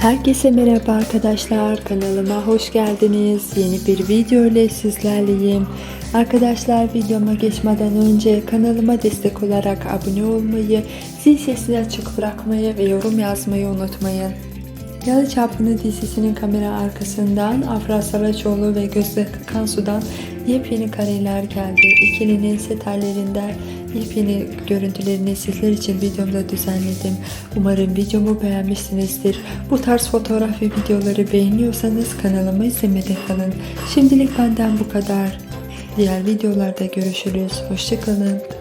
Herkese merhaba arkadaşlar kanalıma hoş geldiniz. Yeni bir video ile sizlerleyim. Arkadaşlar videoma geçmeden önce kanalıma destek olarak abone olmayı, zil sesini açık bırakmayı ve yorum yazmayı unutmayın. Yalı Çapkını dizisinin kamera arkasından Afra Saraçoğlu ve Gözde Kansu'dan yepyeni kareler geldi. İkilinin set hallerinden yepyeni görüntülerini sizler için videomda düzenledim. Umarım videomu beğenmişsinizdir. Bu tarz fotoğraf ve videoları beğeniyorsanız kanalıma izlemede kalın. Şimdilik benden bu kadar. Diğer videolarda görüşürüz. Hoşçakalın.